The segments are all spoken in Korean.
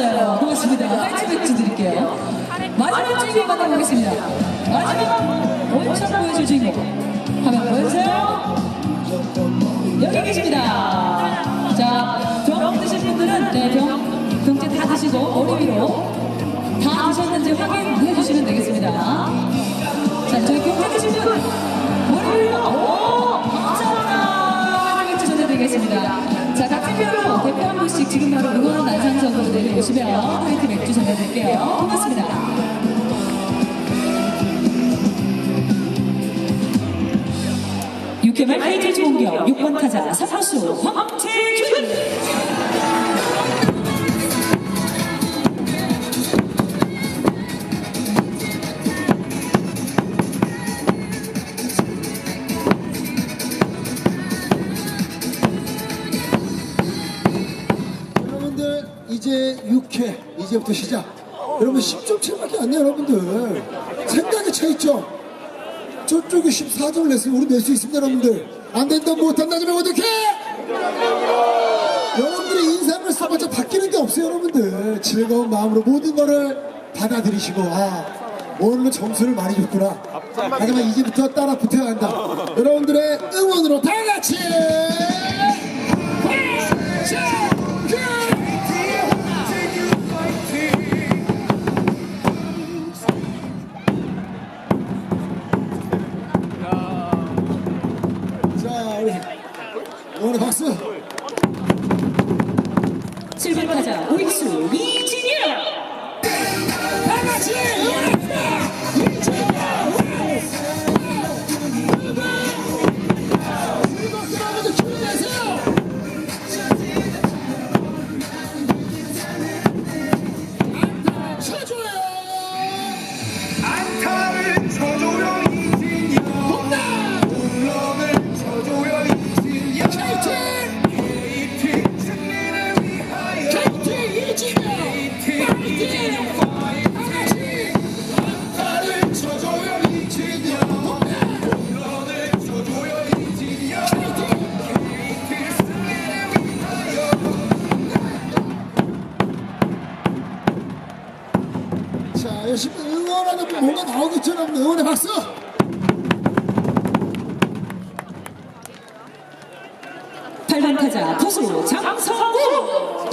알았어요. 고맙습니다. 화이팅 맥주 드릴게요. 마지막 주인공 만나보겠습니다. 마지막 원샷 보여줄 주인공. 화면 보여주세요. 여기 계십니다. 자, 병 드신 분들은, 네, 병, 병째 다 드시고, 머리 위로 다 드셨는지 확인해 주시면 되겠습니다. 자, 저희 병째 드신 분, 머리 위로, 내려오시면 화이트 맥주 전해드릴게요. 고맙습니다. 육회말 페이지 공격 6번 타자 3루수 황태균 여러분들 이제 6회 이제부터 시작. 여러분 10점 차이밖에 안 나요 여러분들? 생각이 차 있죠? 저쪽이 14점을 냈으면 우리 낼 수 있습니다 여러분들. 안 된다 못한다 하면 어떡해? 여러분들의 인상을 써봤자 바뀌는 게 없어요 여러분들. 즐거운 마음으로 모든 거를 받아들이시고 아 오늘은 점수를 많이 줬구나. 하지만 이제부터 따라 붙어야 한다. 여러분들의 응원으로 다 같이 7번 타자 오익수 이진영 안 열심히 응원하는 분 뭔가 나오겠죠, 여러분. 응원의 박수. 팔번 타자 투수 장성구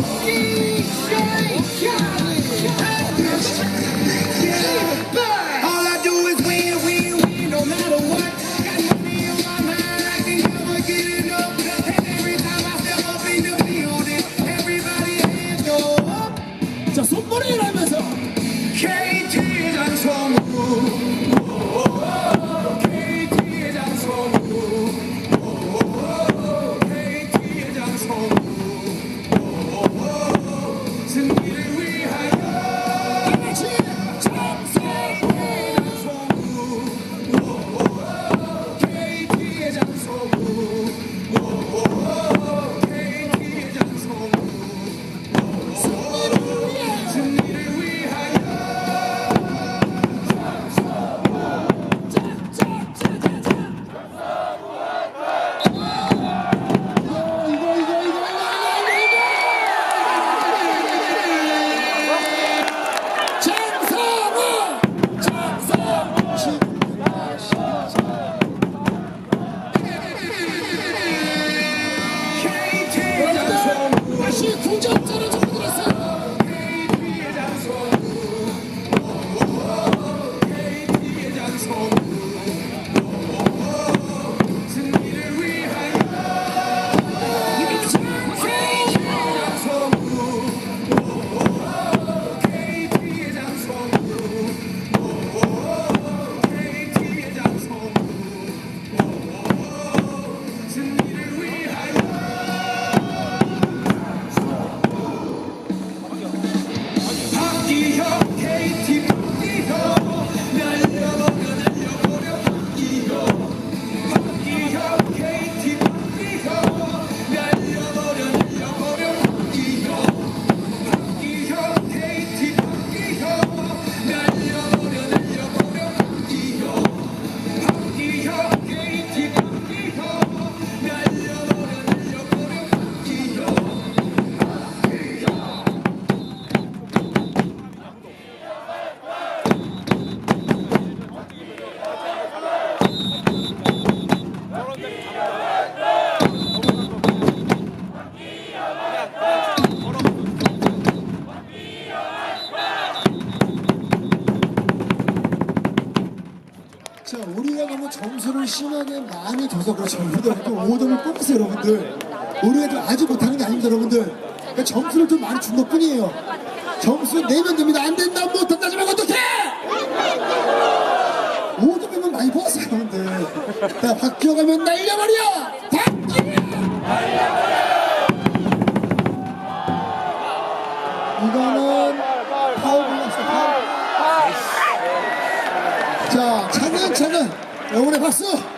다시 구정 자, 우리가 너무 점수를 심하게 많이 줘서 그렇죠. 여러분들. 또 5점을 뽑으세요, 여러분들. 우리가 좀 아주 못하는 게 아닙니다, 여러분들. 그러니까 점수를 좀 많이 준 것 뿐이에요. 점수 내면 됩니다. 안 된다, 못한다, 말고 어떡해! 5점이면 많이 뽑았어요, 여러분들. 자, 바뀌어가면 날려버려! 바뀌어! 이거는 파울이었어, 파울. 자, 차근차근. 영혼의 박수!